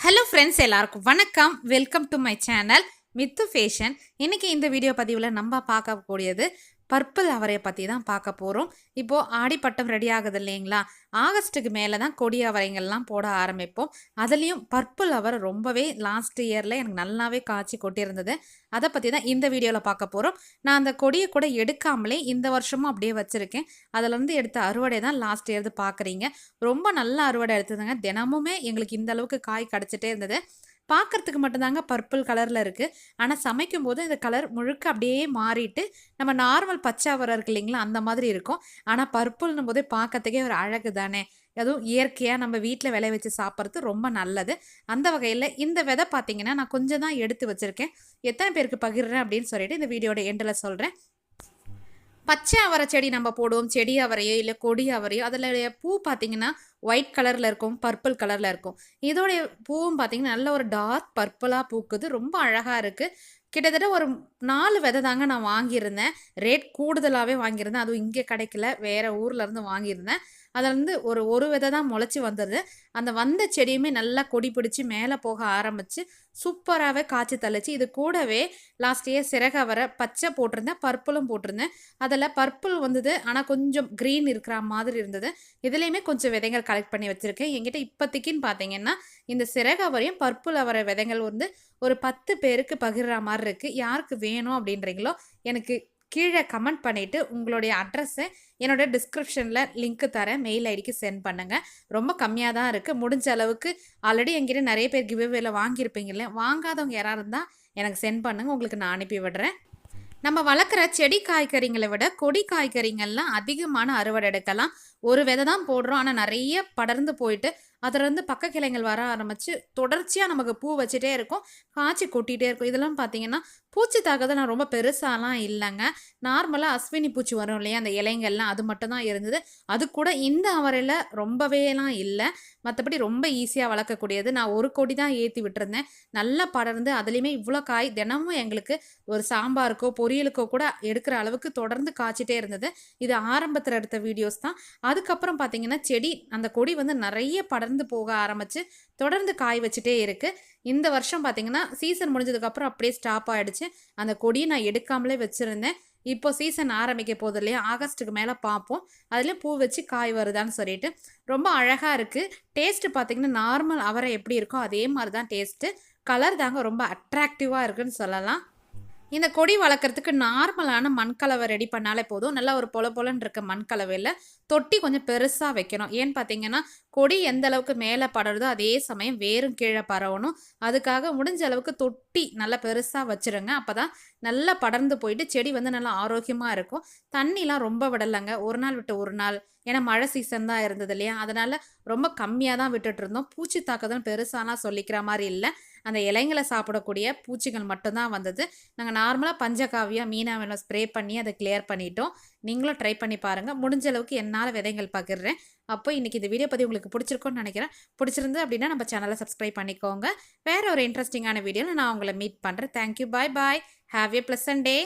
Hello friends எல்லாருக்கும் வணக்கம். Welcome to my channel Mithu fashion இன்றைக்கி இந்த வீடியோ பதிவில் நம்ம பார்க்கக்கூடியது பர்பிள் அவரையை பற்றி தான் பார்க்க போகிறோம் இப்போது ஆடிப்பட்டம் ரெடி ஆகுது இல்லைங்களா? ஆகஸ்ட்டுக்கு மேலே தான் கொடி அவரைங்கள்லாம் போட ஆரம்பிப்போம். அதுலேயும் பர்பிள் அவரை ரொம்பவே லாஸ்ட் இயரில் எனக்கு நல்லாவே காய்ச்சி கொட்டியிருந்தது. அதை பற்றி தான் இந்த வீடியோவில் பார்க்க போகிறோம் நான் அந்த கொடியை கூட எடுக்காமலே இந்த வருஷமும் அப்படியே வச்சுருக்கேன். அதிலேருந்து எடுத்த அறுவடை தான் லாஸ்ட் இயர்து பார்க்குறீங்க ரொம்ப நல்ல அறுவடை எடுத்ததுங்க. தினமுமே எங்களுக்கு இந்த அளவுக்கு காய் கிடச்சிட்டே இருந்தது. பார்க்கறதுக்கு மட்டும்தாங்க பர்பிள் கலரில் இருக்குது ஆனால் சமைக்கும் போது இந்த கலர் முழுக்க அப்படியே மாறிட்டு நம்ம நார்மல் பச்சை வரம் இருக்கு இல்லைங்களா அந்த மாதிரி இருக்கும். ஆனால் பர்பிள்னும் போதே பார்க்கறதுக்கே ஒரு அழகு தானே. அதுவும் இயற்கையாக நம்ம வீட்டில் விளைய வச்சு சாப்பிட்றது ரொம்ப நல்லது. அந்த வகையில் இந்த விதை பார்த்தீங்கன்னா நான் கொஞ்சம் தான் எடுத்து வச்சுருக்கேன். எத்தனை பேருக்கு பகிர்றேன் அப்படின்னு சொல்லிட்டு இந்த வீடியோட எண்டில் சொல்கிறேன் பச்சை அவரை செடி நம்ம போடுவோம் செடி அவரையோ இல்லை கொடி அவரையோ அதில் பூ பார்த்தீங்கன்னா ஒயிட் கலரில் இருக்கும் பர்பிள் கலரில் இருக்கும். இதோடைய பூவும் பார்த்தீங்கன்னா நல்ல ஒரு டார்க் பர்பிளாக பூக்குது ரொம்ப அழகாக இருக்குது கிட்டத்தட்ட ஒரு நாலு விதை தாங்க நான் வாங்கியிருந்தேன். ரேட் கூடுதலாகவே வாங்கியிருந்தேன். அதுவும் இங்கே கிடைக்கல வேறு ஊர்லேருந்து வாங்கியிருந்தேன். அதில் வந்து ஒரு ஒரு விதை தான் முளைச்சி வந்தது. அந்த வந்த செடியுமே நல்லா கொடி பிடிச்சி மேலே போக ஆரம்பித்து சூப்பராகவே காய்ச்சி தள்ளிச்சு. இது கூடவே லாஸ்ட் இயர் சிறகவரை பச்சை போட்டிருந்தேன் பர்பிளும் போட்டிருந்தேன். அதில் பர்பிள் வந்தது ஆனால் கொஞ்சம் க்ரீன் இருக்கிற மாதிரி இருந்தது. இதுலேயுமே கொஞ்சம் விதைகள் கலெக்ட் பண்ணி வச்சுருக்கேன். என்கிட்ட இப்போதைக்குன்னு பார்த்தீங்கன்னா இந்த சிறகவரையும் பர்பிள் அவரை விதைகள் வந்து ஒரு பத்து பேருக்கு பகிர்ற மாதிரி இருக்குது யாருக்கு வேணும் அப்படின்றீங்களோ எனக்கு கீழே கமெண்ட் பண்ணிவிட்டு உங்களுடைய அட்ரஸை என்னோட டிஸ்கிரிப்ஷனில் லிங்க்கு தரேன். மெயில் ஐடிக்கு சென்ட் பண்ணுங்கள் ரொம்ப கம்மியாக தான் இருக்குது முடிஞ்ச அளவுக்கு ஆல்ரெடி எங்கிட்ட நிறைய பேர் கிவ்வேல வாங்கியிருப்பீங்களே வாங்காதவங்க யாராக இருந்தால் எனக்கு சென்ட் பண்ணுங்கள் உங்களுக்கு நான் அனுப்பி விடுறேன். நம்ம வளர்க்குற செடி காய்கறிங்களை விட கொடி காய்கறிங்கள்லாம் அதிகமான அறுவடை எடுக்கலாம். ஒரு விதை தான் போடுறோம். ஆனால் நிறைய படர்ந்து போயிட்டு அதிலிருந்து பக்க கிளைங்கள் வர ஆரம்பித்து தொடர்ச்சியாக நமக்கு பூ வச்சுட்டே இருக்கும். காய்ச்சி கொட்டிகிட்டே இருக்கும். இதெல்லாம் பார்த்தீங்கன்னா பூச்சி தாக்குதல் ரொம்ப பெருசாலாம் இல்லைங்க. நார்மலாக அஸ்வினி பூச்சி வரும் இல்லையா? அந்த இலைங்கள்லாம் அது மட்டும் தான் இருந்தது. அது கூட இந்த அவரையில் ரொம்பவேலாம் இல்லை. மற்றபடி ரொம்ப ஈஸியாக வளர்க்கக்கூடியது. நான் ஒரு கொடி தான் ஏற்றி விட்டுருந்தேன். நல்லா படர்ந்து அதுலேயுமே இவ்வளோ காய் தினமும் எங்களுக்கு ஒரு சாம்பாருக்கோ பொரியலுக்கோ கூட எடுக்கிற அளவுக்கு தொடர்ந்து காய்ச்சிட்டே இருந்தது. இது ஆரம்பத்தில் எடுத்த வீடியோஸ் தான். அதுக்கப்புறம் பார்த்தீங்கன்னா செடி அந்த கொடி வந்து நிறைய படர்ந்து போக ஆரம்பித்து தொடர்ந்து காய் வச்சுட்டே இருக்குது இந்த வருஷம் பார்த்திங்கன்னா சீசன் முடிஞ்சதுக்கப்புறம் அப்படியே ஸ்டாப் ஆகிடுச்சு அந்த கொடியை நான் எடுக்காமலே வச்சுருந்தேன். இப்போ சீசன் ஆரம்பிக்க போகுது இல்லையா? ஆகஸ்ட்டுக்கு மேலே பார்ப்போம் அதிலே பூ வச்சு காய் வருதான்னு சொல்லிட்டு. ரொம்ப அழகாக இருக்குது டேஸ்ட்டு பார்த்திங்கன்னா நார்மல் அவரை எப்படி இருக்கோ அதே மாதிரி தான் டேஸ்ட்டு கலர் தாங்க ரொம்ப அட்ராக்டிவாக இருக்குன்னு சொல்லலாம். இந்த கொடி வளர்க்குறதுக்கு நார்மலான மண்கலவை ரெடி பண்ணாலே போதும். நல்லா ஒரு பொல பொலன்னு இருக்க மண்கலவையில் தொட்டி கொஞ்சம் பெருசாக வைக்கணும். ஏன்னு பார்த்தீங்கன்னா கொடி எந்த அளவுக்கு மேலே படருதோ அதே சமயம் வேரும் கீழே பரவணும். அதுக்காக முடிஞ்ச அளவுக்கு தொட்டி நல்லா பெருசாக வச்சுருங்க. அப்போ தான் நல்லா படர்ந்து போயிட்டு செடி வந்து நல்லா ஆரோக்கியமாக இருக்கும். தண்ணிலாம் ரொம்ப விடலைங்க. ஒரு நாள் விட்டு ஒரு நாள். ஏன்னா மழை சீசன் தான் இருந்தது இல்லையா? அதனால் ரொம்ப கம்மியாக தான் விட்டுட்டு இருந்தோம். பூச்சி தாக்குதல் பெருசாலாம் சொல்லிக்கிற மாதிரி இல்லை. அந்த இலைங்களை சாப்பிடக்கூடிய பூச்சிகள் மட்டும்தான் வந்தது. நாங்கள் நார்மலாக பஞ்சகாவியா மீனாவில் ஸ்ப்ரே பண்ணி அதை கிளியர் பண்ணிட்டோம். நீங்களும் ட்ரை பண்ணி பாருங்கள் முடிஞ்ச அளவுக்கு என்னால் விதைகள் பகிர்றேன். அப்போ இன்றைக்கி இந்த வீடியோ பற்றி உங்களுக்கு பிடிச்சிருக்கோன்னு நினைக்கிறேன். பிடிச்சிருந்து அப்படின்னா நம்ம சேனலை சப்ஸ்கிரைப் பண்ணிக்கோங்க. வேறு ஒரு இன்ட்ரெஸ்டிங்கான வீடியோவில் நான் உங்களை மீட் பண்ணுறேன் thank you bye bye have a pleasant day